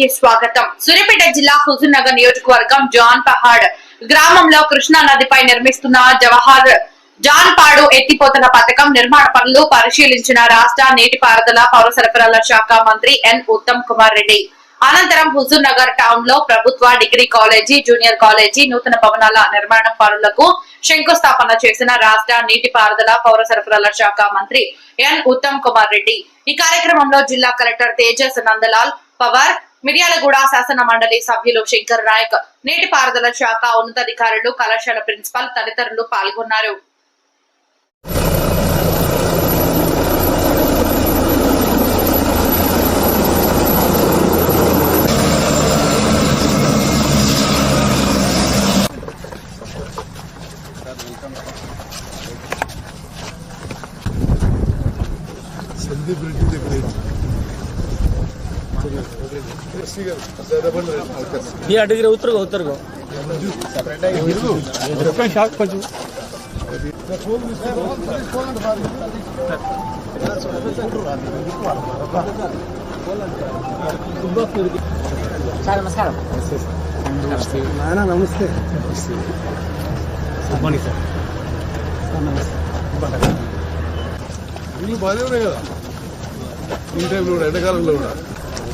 కి స్వాగతం. సూర్యాపేట జిల్లా హుజూర్ నగర్ నియోజకవర్గం జాన్ పహాడ్ గ్రామంలో కృష్ణా నదిపై నిర్మిస్తున్న జవహర్ జాన్ పాడు ఎత్తిపోతల పథకం నిర్మాణ పనులు పరిశీలించిన రాష్ట్ర నీటిపారుదల పౌర సరఫరాల శాఖ మంత్రి ఎన్ ఉత్తమ్ కుమార్ రెడ్డి. అనంతరం హుజూర్ నగర్ టౌన్లో ప్రభుత్వ డిగ్రీ కాలేజీ జూనియర్ కాలేజీ నూతన భవనాల నిర్మాణ పనులకు శంకుస్థాపన చేసిన రాష్ట్ర నీటిపారుదల పౌర సరఫరాల శాఖ మంత్రి ఎన్ ఉత్తమ్ కుమార్ రెడ్డి. ఈ కార్యక్రమంలో జిల్లా కలెక్టర్ తేజస్ నందలాల్ పవర్ మిర్యాలగూడ శాసన మండలి సభ్యులు శంకర్ నాయక్ నీటిపారుదల శాఖ ఉన్నతాధికారులు కళాశాల ప్రిన్సిపల్ తదితరులు పాల్గొన్నారు. సందీప్ రెడ్డి దగ్గర అటు తిరిగి ఉత్తరుగా ఉత్తరుగా షాక్ కొంచెం సార్ నమస్కారం. నానా నమస్తే. గుడ్ మార్నింగ్ సార్ నమస్తే. బాగానే ఉన్నాయి కదా. ఈ టైంలో ఎండాకాలంలో కూడా.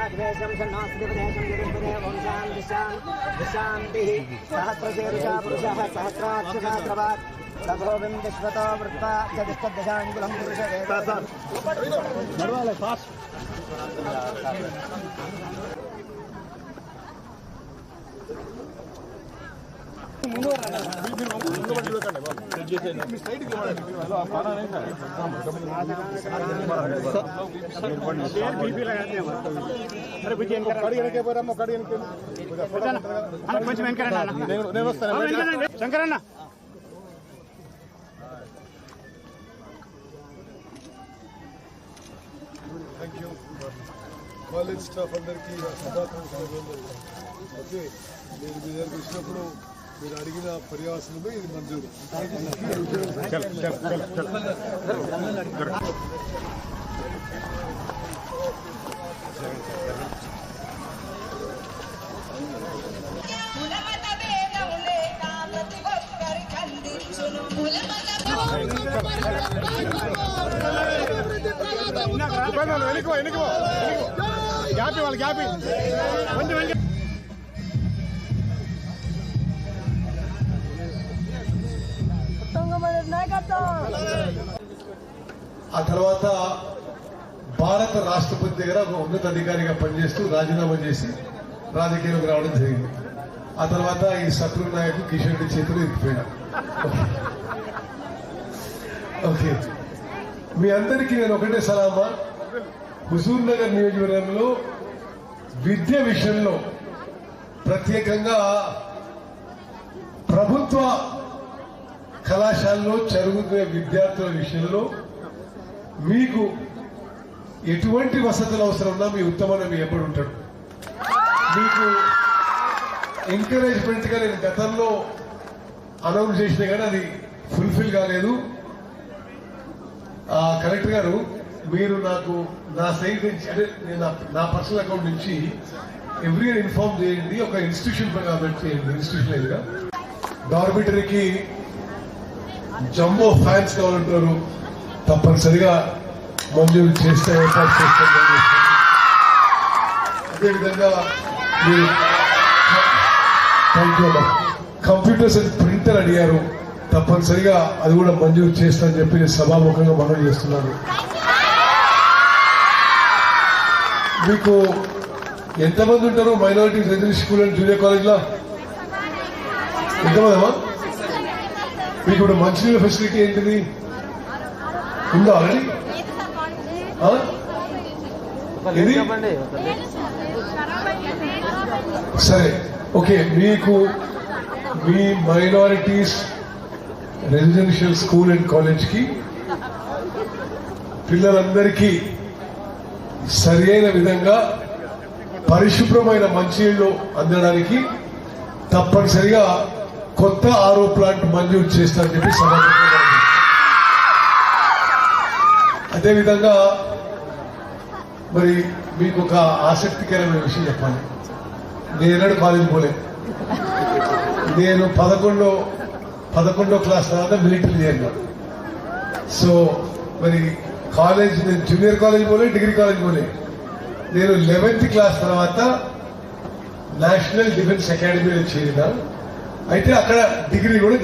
षण्णाग्रेशं षण्णास्तिपदेशं जगत्पदे वंशान् दिशान् दिशान्तिः सहस्रशेरुषा पुरुषः सहस्राक्षसात्रवात् तभोविं विश्वतो वृत्वा चतुष्टदशाङ्कुलं पुरुषे ముందు శంకరన్న థ్యాంక్ యూ కాలేజ్ స్టాఫ్ అందరికీ శుభాకాంక్షలు ఓకే మీరు మీ దగ్గరికి వచ్చినప్పుడు మీరు అడిగిన పర్యావసనమే ఇది మంజూరు. కులమత భేదము లేక ప్రతి ఒక్కరి ఖండించును ఆ తర్వాత భారత రాష్ట్రపతి దగ్గర ఒక ఉన్నతాధికారిగా పనిచేస్తూ రాజీనామా చేసి రాజకీయంలోకి రావడం జరిగింది. ఆ తర్వాత ఈ శత్రు నాయకు కిషన్ రెడ్డి చేతులు ఓకే. మీ అందరికీ నేను ఒకటే సలామా. హుజూర్ నగర్ నియోజకవర్గంలో విద్య విషయంలో ప్రత్యేకంగా ప్రభుత్వ కళాశాలలో చదువుకునే విద్యార్థుల విషయంలో మీకు ఎటువంటి వసతులు అవసరం ఉన్నా మీ ఉత్తమన మీ ఎప్పుడు ఉంటాడు. మీకు ఎంకరేజ్మెంట్గా నేను గతంలో అనౌన్స్ చేసిన కానీ అది ఫుల్ఫిల్ కాలేదు. కలెక్టర్ గారు మీరు నాకు నా సైడ్ నుంచి అంటే నేను నా- పర్సనల్ అకౌంట్ నుంచి ఎవ్రీ ఇయర్ ఇన్ఫార్మ్ చేయండి. ఒక ఇన్స్టిట్యూషన్ ప్రకారం చేయండి. ఇన్స్టిట్యూషన్ లేదుగా డార్మిటరీకి జంబో ఫ్యాన్స్ కావాలంటారు తప్పనిసరిగా మంజూరు చేస్తే ఏర్పాటు చేస్తాం అదేవిధంగా మీరు thank you computers and printer అడిగారు. తప్పనిసరిగా అది కూడా మంజూరు చేస్తానని చెప్పి సభాముఖంగా మనం చేస్తున్నాను మీకు ఎంతమంది ఉంటారు? Minority residential school and junior కాలేజ్లో? అమ్మా? మీకు ఇప్పుడు మంచినీళ్ళ ఫెసిలిటీ ఏంటిది? ఉందా ఆల్రెడీ? ఇది సరే ఓకే మీకు మీ మైనారిటీస్ రెసిడెన్షియల్ స్కూల్ అండ్ కాలేజ్కి పిల్లలందరికీ సరైన విధంగా పరిశుభ్రమైన మంచినీళ్ళు అందడానికి తప్పనిసరిగా కొత్త ఆరో ప్లాంట్ మంజూరు చేస్తారని చెప్పి సమాచారం అదేవిధంగా మరి మీకు ఒక ఆసక్తికరమైన విషయం చెప్పాలి. నేను ఎన్నడూ కాలేజ్ పోలే నేను పదకొండో పదకొండో క్లాస్ తర్వాత మిలిటరీ చేరినా సో మరి కాలేజ్ నేను జూనియర్ కాలేజ్ పోలే డిగ్రీ కాలేజ్ పోలే నేను లెవెన్త్ క్లాస్ తర్వాత నేషనల్ డిఫెన్స్ అకాడమీలో చేరిన. అయితే అక్కడ డిగ్రీ కూడా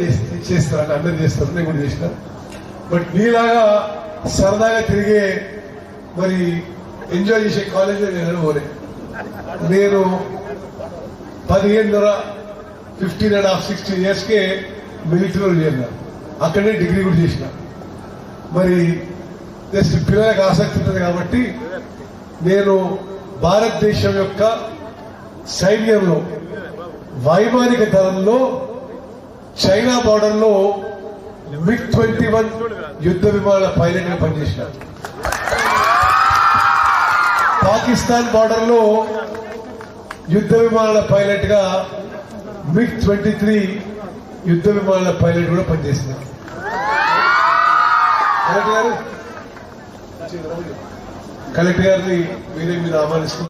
చేస్తారు అంటే అందరు చేస్తారు నేను కూడా చేసిన. బట్ నీలాగా సరదాగా తిరిగే మరి ఎంజాయ్ చేసే కాలేజీలో నేను పోలే. నేను పదిహేనున్నర ఫిఫ్టీన్ అండ్ హాఫ్ సిక్స్టీన్ ఇయర్స్కే మిలిటరీలో చేరిన. అక్కడే డిగ్రీ కూడా చేసిన. మరి జస్ట్ పిల్లలకు ఆసక్తి ఉంటుంది కాబట్టి నేను భారతదేశం యొక్క సైన్యంలో వైమానిక దళంలో చైనా బార్డర్లో మిగ్ ట్వంటీ వన్ యుద్ధ విమానాల పైలట్గా పాకిస్తాన్ బార్డర్లో యుద్ధ విమానాల పైలట్గా మిగ్ ట్వంటీ త్రీ యుద్ధ విమానాల పైలట్ కూడా పనిచేసినారు కలెక్టర్ గారు? కలెక్టర్ గారిని మీరే మీరు ఆహ్వానిస్తున్నారు.